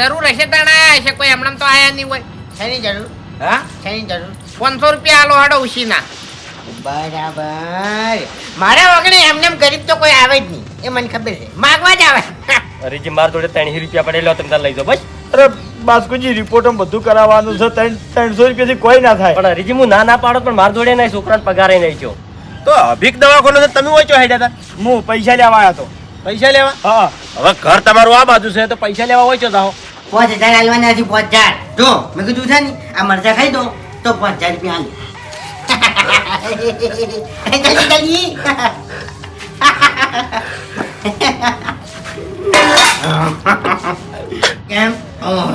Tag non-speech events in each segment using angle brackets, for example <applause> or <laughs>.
જરૂર હશે તાણ આયા હશે કોઈ હમણાં તો આયા નહીં હોય. શેની જરૂર? હા? શેની જરૂર? પાંચસો રૂપિયા આલો હાડો ઉશીના. બરાબર. મારા વગર એમને એમ ગરીબ તો કોઈ આવે જ નહીં. એ મને ખબર છે. માગવા જ આવે. અરેજી માર જોડે ત્રણસો રૂપિયા પડેલો તમે તાર લઈ જાઓ. બસ. અરે બાસ્કુજી રિપોર્ટ બધું કરાવવાનું છે. ત્રણ ત્રણસો રૂપિયાથી કોઈ ના થાય. પણ હરીજી હું ના ના પાડો પણ માર જોડે નહીં છોકરાને પગારે નહીં છો તો અભિક દવાખાનો તો તમે ઓછો હેડ્યા હતા હું પૈસા લેવા આવ્યા હતો પૈસા લેવા? હા. હવે ઘર તમારું આ બાજુ છે તો પૈસા લેવા હોય ઓછો થાઓ પાંચ હજાર આલવાના હજી પાંચ હજાર. જો મેં કીધું છે ને આ મરચા ખાઈ દો તો પાંચ હજાર રૂપિયા કેમ? ઓહ.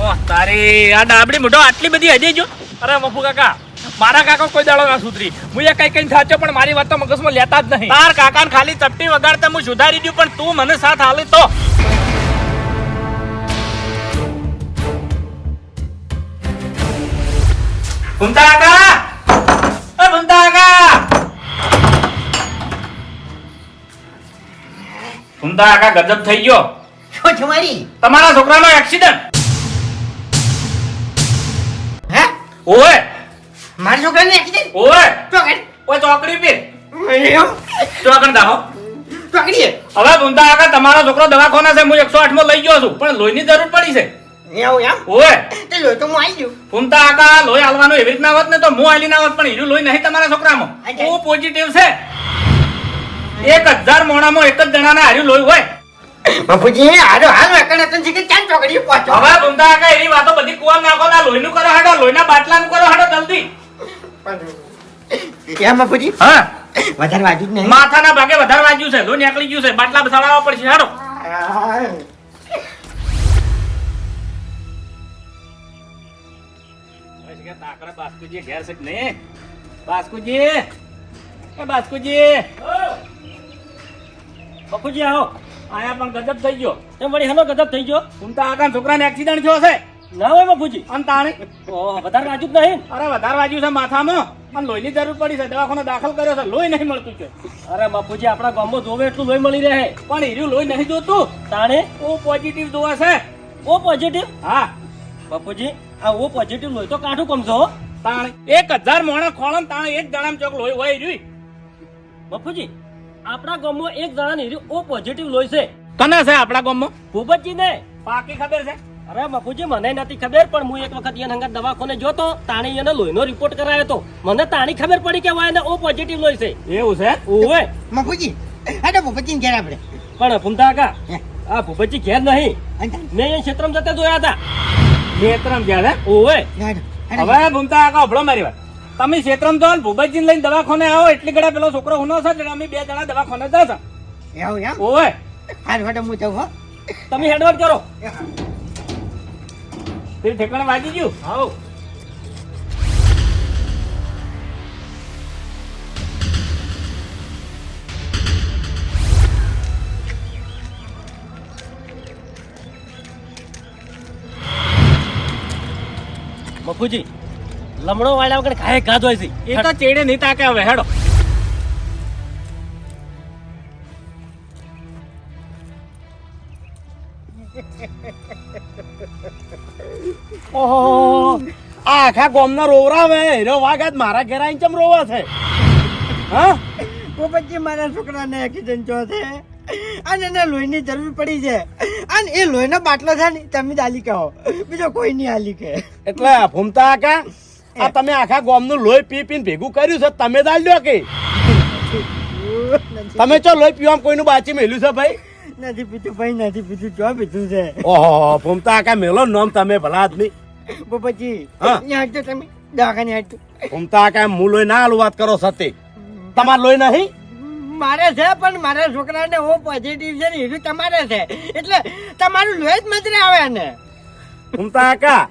ઓહ તારી આ ડાબડી મોઢો આટલી બધી હજી જો. અરે મફુ કાકા. મારા કાકા કોઈ દાડો ના સુધરી. હું એ કઈ કઈ સાચો પણ મારી વાત તો મગજમાં લેતા જ નહીં. તાર કાકાને ખાલી ચપટી વગાડતા હું સુધારી દઉં પણ તું મને સાથ હાલે તો. ભૂમતા કાકા! એ ભૂમતા કાકા! ભૂમતા કાકા ગજબ થઈ ગયો. શું છે મારી? તમારા છોકરાનો એક્સિડન્ટ હે? ઓય! મારા છોકરાને એક્સિડન્ટ ઓય! તો ઓય ચોકડી પે? ચોકડ દાહો. ચોકડી હવે બુંદા આગળ તમારો છોકરો દવાખાના છે હું એકસો આઠમાં લઈ ગયો છું પણ લોહીની જરૂર પડી છે. એમ? ઓય! તો હું આવી ગયું ભૂમતા કાકા લોહી હાલવાનું એવી રીતના હોત ને તો હું હાલી ના હોત પણ હીરું લોહી નહીં તમારા છોકરામાં. અચ્છા. ઓ પોઝિટિવ છે. એક હજાર મોણામાં એક જ જણાને હાર્યું લોહી હોય. બાપુજી હાલો હાલ હતું છે કે ચાલ ચોકડી પહોંચો. હવે કાકા એવી વાતો બધી કુવા નાખો ના લોહીનું કરો હાડો લોહીના બાટલાનું કરો હાડો જલ્દી. કેમ બાપુજી? હા. વધારે વાજ્યું જ નહીં. માથાના ભાગે વધારે વાજ્યું છે. લોહી નીકળી ગયું છે. બાટલા બસાડાવવા પડશે. હારો બાસ્કુજી ઘેર છે કે નહીં? બાસ્કુજી? બાસ્કુજી. બપુજી આવો. આયા પણ ગજબ થઈ ગયો. એમ વળી હેલો ગજબ થઈ ગયો. કુંતા આકા છોકરાને એક્સિડન્ટ થયો છે ના હોય બાપુજી અને તાણે. વધારે રાજુ જ નહીં. અરે વધારે વાગ્યું છે માથામાં. અને લોહીની જરૂર પડી છે દવાખાને દાખલ કર્યો છે લોહી નહીં મળતું છે. અરે બાપુજી આપણા ગામમાં જોવે એટલું લોહી મળી રહે. પણ હીરું લોહી નહીં જોતું. તાણે? ઓ પોઝિટિવ જોવા છે. ઓ પોઝિટિવ હા. બાપુજી આ ઓ પોઝિટિવ લોહી તો કાઠું કમશો તાણે. એક હજાર મોણા ખોળમ તાણે એક જણામ ચોક લોહી હોય રહ્યું બાપુજી આપણા ગામમાં એક જણા ની ઓ પોઝિટિવ લોહી છે. કના છે આપણા ગામમાં? ભૂપતજી ને પાકી ખબર છે? અરે બાપુજી મને નથી ખબર પણ હું એક વખત એને હંગાત દવાખાને જોતો તાણી એને લોહીનો રિપોર્ટ કરાયો તો. મને તાણી ખબર પડી કે વાયને ઓ પોઝિટિવ લોહી છે. એવું છે? ઓવે બાપુજી હાલો બાપુજી ઘેર આપણે. પણ કાકા આ ભૂપતજી ઘેર નહીં. મેં એ ક્ષેત્રમ જતા જોયા હતા. ક્ષેત્રમ ગયા ઓવે. હવે ભૂમતા કાકા અભળો મારી વાત. તમે ક્ષેત્રમ જો ભૂપતજી લઈને દવાખાને આવો એટલી ઘડા પેલો છોકરો હુનો છે એટલે અમે બે જણા દવાખાને જશે એવું એમ? ઓય હાલ હાલો હું જાઉં હો. તમે હેડવર્ક કરો. તે ઠેકાણે વાગી ગયું. આવો. મફુજી લમણો વાળા વગર ખાય ગાધો હોય છે એ તો ચેડે નહીં તાકે હવે હેડો. આખા ગોમના રોવરાવે હીરો વાગાત મારા ઘેર આઈને ચમ રોવા છે? હા? પોપટજી મારા છોકરાને એક્સિડન્ટ થયો છે. અને એને લોહીની જરૂર પડી છે. અને એ લોહીનો બાટલો છે ને તમે જ આલી કહો. બીજો કોઈ નહીં આલી કે એટલે ભૂમતા આકા આ તમે આખા ગોમનું લોહી પી પીને ભેગું કર્યું છે તમે જ આલ્યો કે? તમે ચો લોહી પીવામાં કોઈનું બાચી મેલ્યું છે ભાઈ? નથી પીધું ભાઈ નથી પીધું. જો પીધું છે. ઓહો ભૂમતા આકા મેલો નામ તમે ભલા આદમી. હા. અહીંયા હટજો તમે દવાખાને હટજો ભૂમતા કાકા હું લોહી ના હાલું વાત કરો સતી. તમાર લોહી નહીં? મારે છે પણ મારા છોકરાને ઓ પોઝિટિવ છે ને એનું તમારે છે. એટલે તમારું લોહી જ મંત્રી આવે ને ભૂમતા કાકા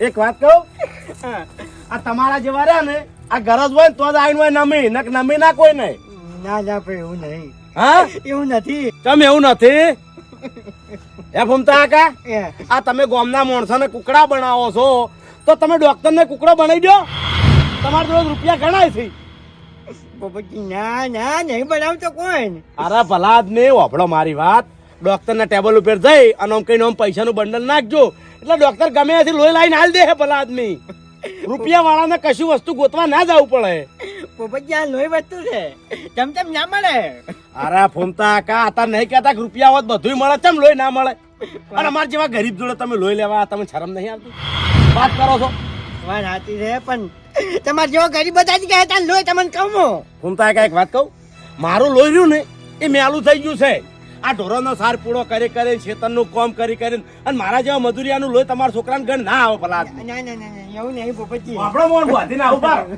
એક વાત કહું? આ તમારા જેવા રહ્યા ને આ ગરજ હોય તો જ આવીને હોય નમી. નક નમી ના કોઈ નહીં. ના ના એવું નહીં. હા? એવું નથી. તમે એવું નથી? એ ભૂમતા કાકા? આ તમે ગામના માણસોને કુકડા બનાવો છો. તો તમે ડોક્ટરને કુકડો બનાવી દો. તમારા જોડે રૂપિયા ગણાય છે. પોપટજી ના ના નહીં બનાવતો કોઈ અરે ભલા આદમી વાપડો મારી વાત. ડોક્ટરના ટેબલ ઉપર જઈ અને આમ કહીને આમ પૈસાનું બંડલ નાખજો. એટલે ડોક્ટર ગમે એથી લોહી લાવીને હાલ દે ભલા આદમી રૂપિયા વાળાને કશું વસ્તુ ગોતવા ના જવું પડે. પોપટજી આ લોહી વસ્તુ છે તેમ તેમ ના મળે. અરે ફોમતા કા આતા નહીં કહેતા કે રૂપિયા હોત બધું મળે. ચમ લોહી ના મળે? અને અમારા જેવા ગરીબ જોડે તમે લોહી લેવા તમે શરમ નહીં આવતી? વાત કરો છો? વાત સાચી છે પણ તમારે જેવો ગરીબ બધા જ ગયા હતા લોહી તમને કહું ફોમતા કા એક વાત કહું? મારું લોહી રહ્યું ને એ મેલું થઈ ગયું છે. આ ઢોરોનો સાર પૂરો કરી કરી ખેતરનું કામ કરી કરીને અને મારા જેવા મજૂરિયાનું લોહી તમારા છોકરાને ગણ ના આવે ભલા ના ના ના ના એવું નહીં પોપટજી આપણો મોન બાંધીને આવું.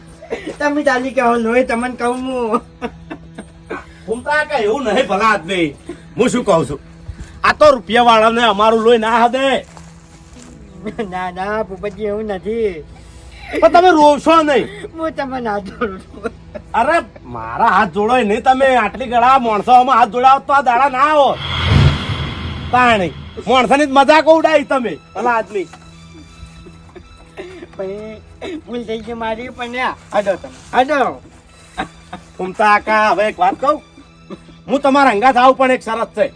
<laughs> તમે ચાલી કહો લોહી તમને કહું હું. ઘૂમતા કે એવું નહીં ભલા આદમી. હું શું કહું છું? આ તો રૂપિયા વાળાને અમારું લોહી ના હદે. ના ના ભૂપતજી એવું નથી. પણ તમે રોશો નહીં. હું તમને ના જોડું અરે મારા હાથ જોડો નહીં. તમે આટલી ગળા માણસોમાં હાથ જોડાવો તો આ દાડા ના આવો. પાણી માણસાની જ મજાક ઉડાવી તમે ભલા આદમી. પણ ભૂલ થઈ ગઈ મારી પણ હડો તમે હડો. ફૂમતા કા હવે એક વાત કહું? હું તમારા અંગાત આવું પણ એક શરત છે?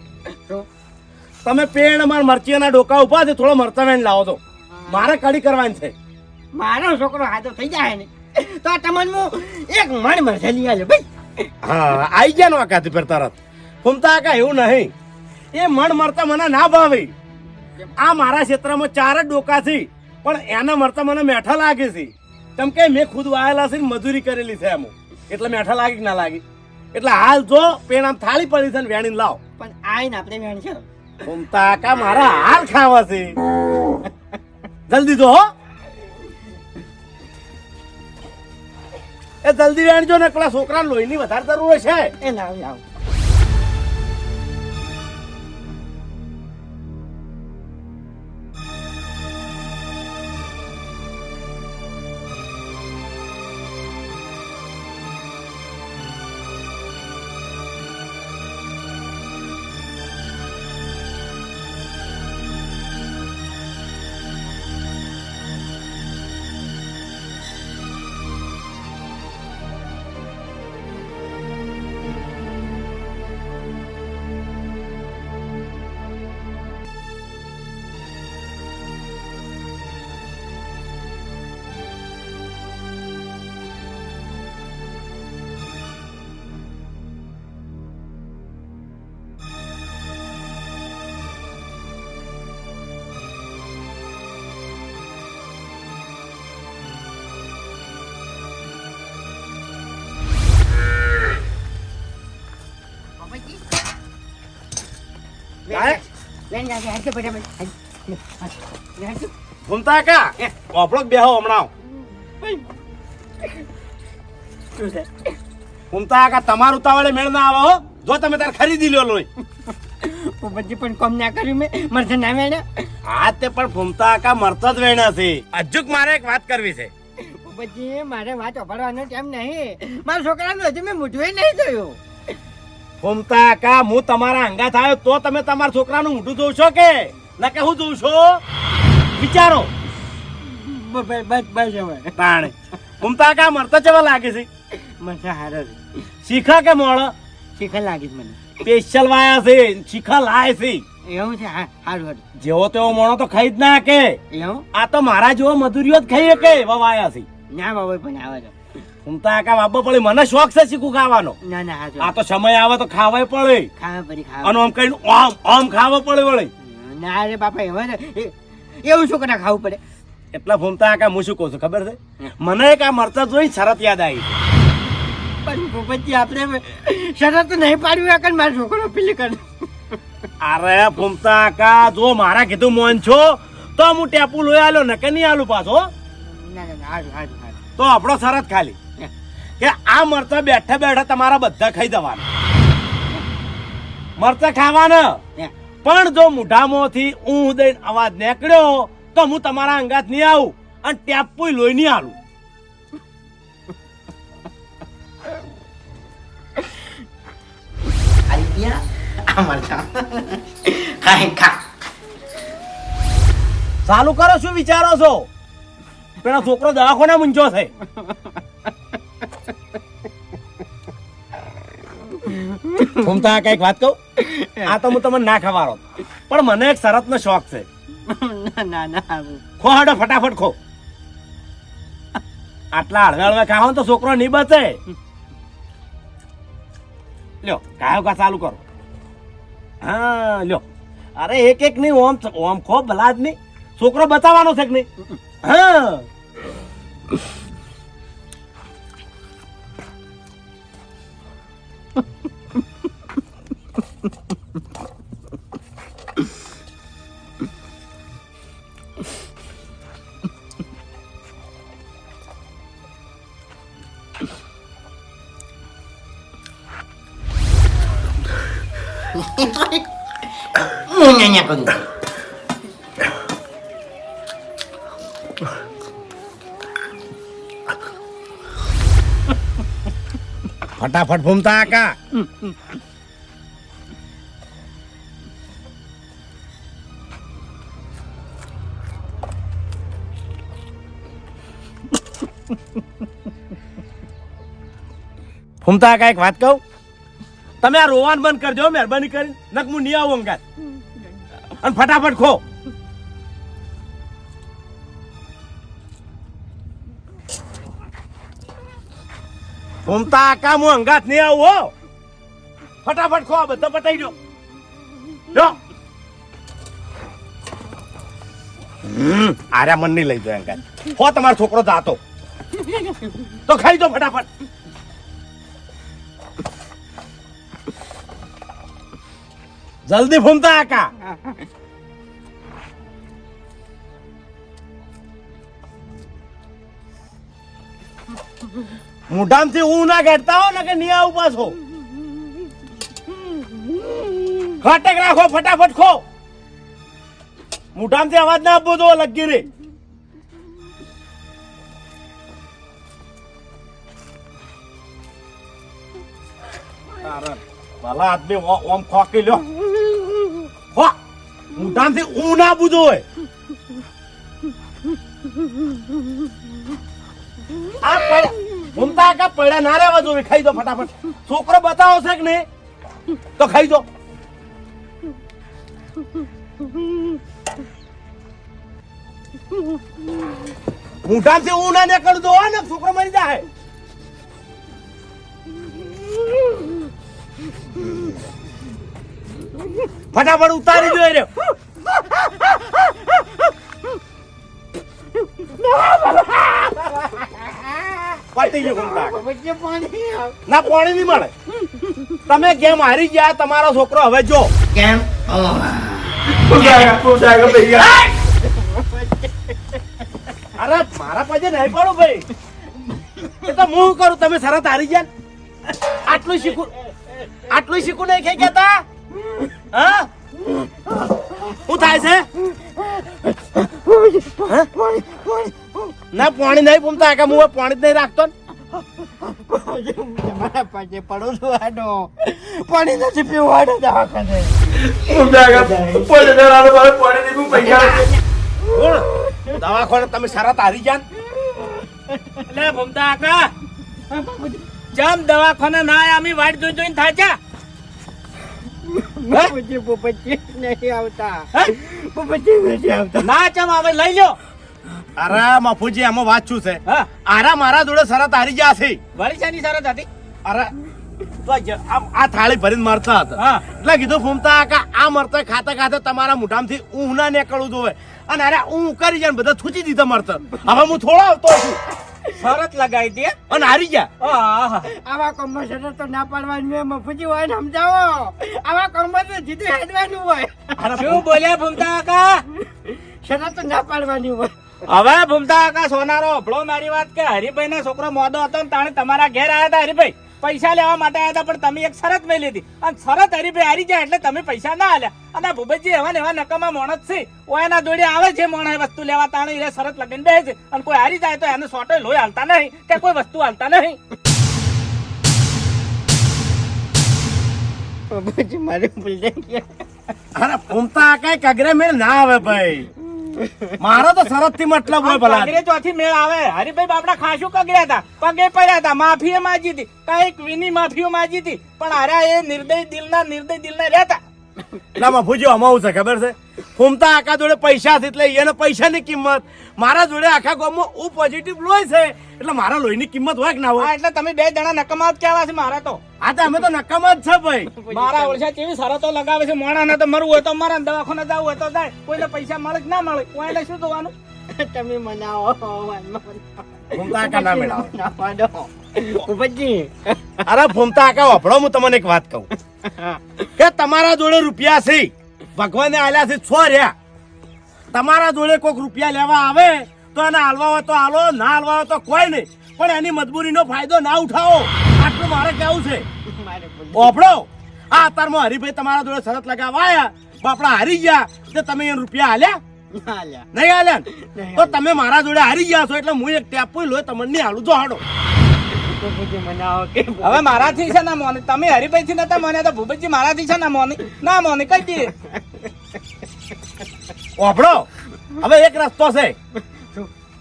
તમે પેણ અમારા મરચીના ડોકા ઊભા છે થોડો મરચા વેણ લાવો તો મારે કડી કરવાની છે. મારો છોકરો હાથો થઈ જાય ને તો આ તમને હું એક મણ મરસલી આલ્યો ભાઈ. હા આઈ ગયા નો આકાથી પર તરત. ફૂમતા કા એવું નહીં. એ મણ મરતા મને ના ભાવે. આ મારા ક્ષેત્રમાં ચાર જ ડોકા છે. પણ એના મરતા મને મેઠા લાગે છે. કેમ કે મેં ખુદ વાયેલા છે ને મજૂરી કરેલી છે એમ. એટલે મેઠા લાગે કે ના લાગે? એટલે હાલ જો પેણ આમ થાળી પડી છે ને વેણીને લાવ. પણ આઈને આપણે વેણ છે. ઘૂમતા કા મારા હાલ ખાવા છે? જલ્દી જો હો. એ જલ્દી વેણજો ને પેલા છોકરા લોહીની વધારે જરૂર છે. એ લાવ લાવ. ઘૂમતા કા? ઓફળો બેહો હમણાં. શું છે? ઘૂમતા કા તમારું ઉતાવળે મેળ ના આવો હો. જો તમે તાર ખરીદી લ્યો લોહી. પોપટજી પણ કોમ ના કર્યું મેં. મરસે ના વેણ્યા. હા તે પણ ભૂમતા કા મરતો જ વેણ્યા છે. અજુક મારે એક વાત કરવી છે. પોપટજી મારે વાત વાપરવાનો ટાઈમ નહીં. મારા છોકરાનું હજી મેં મૂઠવે નહીં જોયું ઘૂમતા કા હું તમારા હંગા થાય તો તમે તમારા છોકરાનું મોઢું છો કે? ના કે હું જોઉં છો વિચારો તાણે. ઘૂમતા કા મરતા ચેવા લાગે છે? મને હારે શીખા કે મોળ? શીખા લાગે છે મને. સ્પેશિયલ વાયા છે શીખા લાય છે. એવું છે? હારું હારું. જેવો તેવો મોણો તો ખાઈ જ ના કે. એવું? આ તો મારા જેવો મધુરીઓ જ ખાઈ શકે એવા વાયા છે. ના બાબા પણ આવે તો. ઘૂમતા બાબા પડે મને શોખ છે શીખું ખાવાનો. ના ના હારું આ તો સમય આવે તો ખાવાય પડે. ખાવા પડી અને આમ કઈ આમ આમ ખાવા પડે વળે. ના રે બાપા એવા છે એવું શું કરા ખાવું પડે? એટલા ફૂમતા આકા હું શું કહું છું ખબર છે? મને એક આ મરતા જોઈ શરત યાદ આવી પણ ભૂપતિ આપણે શરત નહીં પાડવી આ કારણ મારો છોકરો પેલી કર. અરે ફૂમતા કા જો મારા કીધું મોન છો તો હું ટેપુ લોહી આલ્યો ને કે નહીં આલું પાછો તો આપણો શરત ખાલી. કે આ મરચા બેઠા બેઠા તમારા બધા ખાઈ જવાના. મરચા ખાવાના. પણ જો મોઢામાંથી ઊંઘ દઈને અવાજ નીકળ્યો તો હું તમારા અંગાત નહીં આવું અને ટેપુ લોહી નહીં આલું. ચાલુ કરો શું વિચારો છો? પેલો છોકરો દવાખાને મૂંઝો છે. ફૂમતા કંઈક વાત કહું? આ તો હું તમને ના ખવાડો. પણ મને એક શરતનો શોખ છે. ના ના ના. ખો હાડો ફટાફટ ખો. આટલા હળવે હળવે ખાઓ તો છોકરો નહીં બચે લ્યો કાયો કા ચાલુ કરો. હા લ્યો. અરે એક એક નહીં ઓમ ઓમ ખો ભલા જ નહીં છોકરો બચાવવાનો છે કે નહીં? હા. હું અહીંયા ફટાફટ ફૂમતા કા ફૂમતા કા એક વાત કહું? તમે આ રોવાન બંધ કરજો મહેરબાની કરી નક હું નહીં આવું અંગાત. અને ફટાફટ ખો. ફૂમતા આકા હું અંગાત નહીં આવું, હો. ફટાફટ ખો બધા પટાઈ દો. જો. આર્યા મન નહીં લઈ જાય અંગાત. હો, તમારો છોકરો જાતો. તો ખાઈ દો ફટાફટ. જલ્દી ફૂમતા આકા. મોઢામથી હું ના ઘટતા હો ને કે નહીં આવું પાછો ખાટક રાખો, ફટાફટ ખો. મોઢામથી અવાજ ના આપવો તો લગી રે. ભલા આદમી ઓમ ખોકી લ્યો. ખો. મોઢામથી ઊં ના બુજો હોય આ પડ્યા ઘૂમતા કા પડ્યા ના રહેવા જોઈએ ખાઈ દો ફટાફટ. છોકરો બતાવો છે કે નહીં? તો ખાઈ દો. મોઢામાંથી ઊં ના નીકળ દો ને, છોકરો મરી જાય. ફટાફટ ઉતારી દો એ પતી ગયું પાણી ના પાણી નહીં મળે. તમે ગેમ હારી ગયા તમારો છોકરો હવે જો. કેમ? અરે મારા પાસે નહીં પડો ભાઈ. એ તો હું શું કરું? તમે શરત હારી ગયા આટલું શીખું આટલું શીખું નહીં કઈ કેતા હા? શું થાય છે? હા? ના પાણી નહીં પૂમતા કે હું પાણી જ નહીં રાખતો છું આડો પાણી નથી પીવું આડો દવાખાને કોણ દવાખાને તમે શરત હારી ગયા એટલે ભમતા જમ દવાખાને ના આયા અમે વાટ જોઈ જોઈને થાચા પછી પોપચી નહીં આવતા પોપચી નથી આવતા ના ચમ હવે લઈ લો અરે મફુજી આમાં વાત શું છે? હા. આરા મારા જોડે શરત હારી ગયા છે. વળી શાની શરત હતી? અરે જ- આ થાળી ભરીને મરતા હતા. એટલે કીધું ફૂમતા કે આ મરતા ખાતા ખાતા તમારા મોઢામાંથી ઊંઘ ના નીકળવું જોવે. અને અરે ઊંઘ કરી જાય ને બધા થૂચી દીધા મરતા. હવે હું થોડો આવતો છું. શરત લગાવી દે. અને હારી ગયા. આવા કોમમાં શરત તો ના પાડવાની હોય મફુજી હોય ને સમજાવો? આવા કોમમાં તો જીતી હેડવાનું હોય. અરે શું બોલ્યા ફૂમતા કાકા? શરત તો ના પાડવાની હોય. હવે ભૂમતા કા સોનારો અભળો મારી વાત કે હરિભાઈ ના છોકરો મોદો હતો ને તાણે તમારા ઘેર આવ્યા હતા હરિભાઈ. પૈસા લેવા માટે આવ્યા હતા પણ તમે એક શરત મેલી હતી. અને શરત હરિભાઈ હારી જાય એટલે તમે પૈસા ના આલ્યા. અને આ ભૂપતજી એવા ને એવા નકામા માણસ છે. ઓ એના જોડે આવે છે માણસ વસ્તુ લેવા તાણે એ શરત લગીને બેસે છે. અને કોઈ હારી જાય તો એને સોટો લોહી હાલતા નહીં કે કોઈ વસ્તુ હાલતા નહીં. મારે ભૂલ જાય અરે ફૂમતા કઈ કગરે મેં ના આવે ભાઈ. મારો તો શરતથી મતલબ હોય ભલા. પગરે ચોથી મેળ આવે. હરિભાઈ બાપડા ખાસું કગડ્યા હતા. પગે પડ્યા હતા. માફી માજી હતી. કંઈક વિની માફીઓ માજી હતી. પણ અરે એ નિર્દય દિલના નિર્દય દિલના રહેતા એટલે મફુજી આમાં હું છે ખબર છે? ફૂમતા આખા જોડે પૈસા છે એટલે એને પૈસાની કિંમત. મારા જોડે આખા ગામમાં હું પોઝિટિવ લોહી છે. એટલે મારા લોહીની કિંમત હોય કે ના હોય? એટલે તમે બે જણા નકમા જ કહેવા છે મારા તો? આ તો અમે તો નકામા જ છે ભાઈ. મારા ઓળખા કેવી શરતો લગાવે છે? મોણા તો મરવું હોય તો મારા દવાખાને જવું હોય તો જાય. કોઈને પૈસા મળે કે ના મળે? કોઈને શું જોવાનું? તમે મનાવો ફૂમતા આખા ના મેળાવે. ભૂપતજી અરે ફૂમતા આકા વાપરો હું તમને એક વાત કહું. કે તમારા જોડે રૂપિયા છે ભગવાને આલ્યા છે છો રહ્યા. તમારા જોડે કોઈક રૂપિયા લેવા આવે તો એને હાલવા હોય તો હાલો ના હાલવા હોય તો કોઈ નહીં. પણ એની મજબૂરીનો ફાયદો ના ઉઠાવો. આટલું મારે કેવું છે. ઓફળો આ અત્યારમાં હરીભાઈ તમારા જોડે શરત લગાવાયા બાપડા હારી ગયા તે તમે એને રૂપિયા હાલ્યા. નહીં હાલ્યા તો તમે મારા જોડે હારી ગયા છો એટલે હું એક ટેપ લો તમને હાલું જો હાડો. ભૂપતજી મનાવો કે હવે મારાથી છે ના મોની. તમે હરિભાઈ થી નતા મોને તો ભૂપતજી મારાથી છે ના મોની. ના મોની કઈ દે ઓફળો હવે એક રસ્તો છે.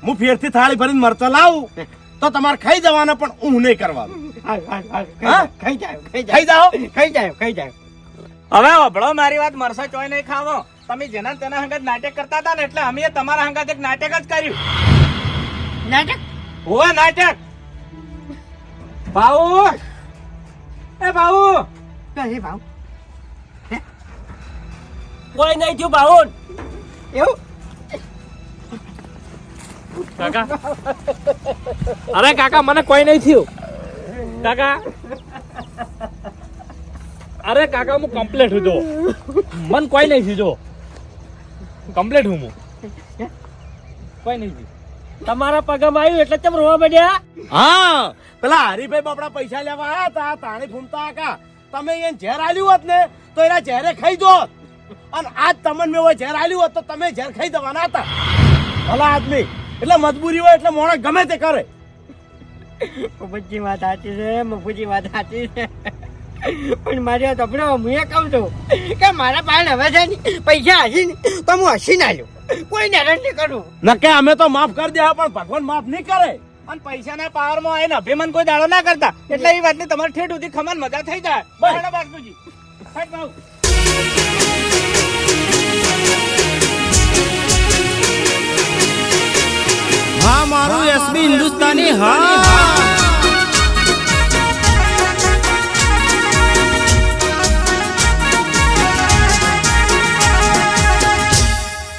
હું ફેરથી થાળી ભરીને મરચો લાવું તો તમારે ખાઈ જવાના પણ હું નહીં કરવાનું? ખાઈ જાઓ, ખાઈ ખાઈ જાઓ. જાઓ. ખાઈ જાઓ, ખાઈ જાઓ. હવે ઓભળો મારી વાત મરસા ચોય નહીં ખાવો. તમે જેના તેના હંગાત નાટક કરતા હતા ને એટલે અમે તમારા હંગાત એક નાટક જ કર્યું. નાટક? હોવા નાટક? ભાઉ! એ ભાઉ! કરે ભાવ કોઈ નહીં થયું બાઉન એવું? કાકા. અરે કાકા મને કોઈ નહીં થયું. કાકા. અરે કાકા હું કમ્પ્લેટ હું જો મન કોઈ નહીં થયું જો કમ્પ્લેટ હું. હું? કોઈ નહીં થયું. તમારા પગમાં આવ્યું એટલે તેમ રોવા માંડ્યા? હા પેલા હરીભાઈ બાપડા પૈસા લેવા આયા હતા તાણી ફૂમતા આકા તમે એને ઝેર આલ્યું હોત ને તો એના ઝેરે ખાઈ દો અને આજ તમને મેં ઝેર આલ્યું હોત તો તમે ઝેર ખાઈ દેવાના હતા. ભલા આદમી એટલે મજબૂરી હોય એટલે મોણસ ગમે તે કરે. ભૂપતજી વાત સાચી છે મફુજી વાત સાચી છે. પણ મારી વાત આપણે હું એ કહું છું કે મારા પાસે હવે છે ને પૈસા હસી ને તો હું હસી ના લઉં કોઈ હેરાન નહીં કરું. નકે અમે તો માફ કરી દે પણ ભગવાન માફ નહીં કરે. અને પૈસાના પાવરમાં આવીને અભિમાન કોઈ દાડો ના કરતા. એટલે એ વાતની તમારે ઠેઠ સુધી ખમણ મજા થઈ જાય. બસ. બરાબર બાસ્કુજી હા મારું એસબી હિન્દુસ્તાની હા.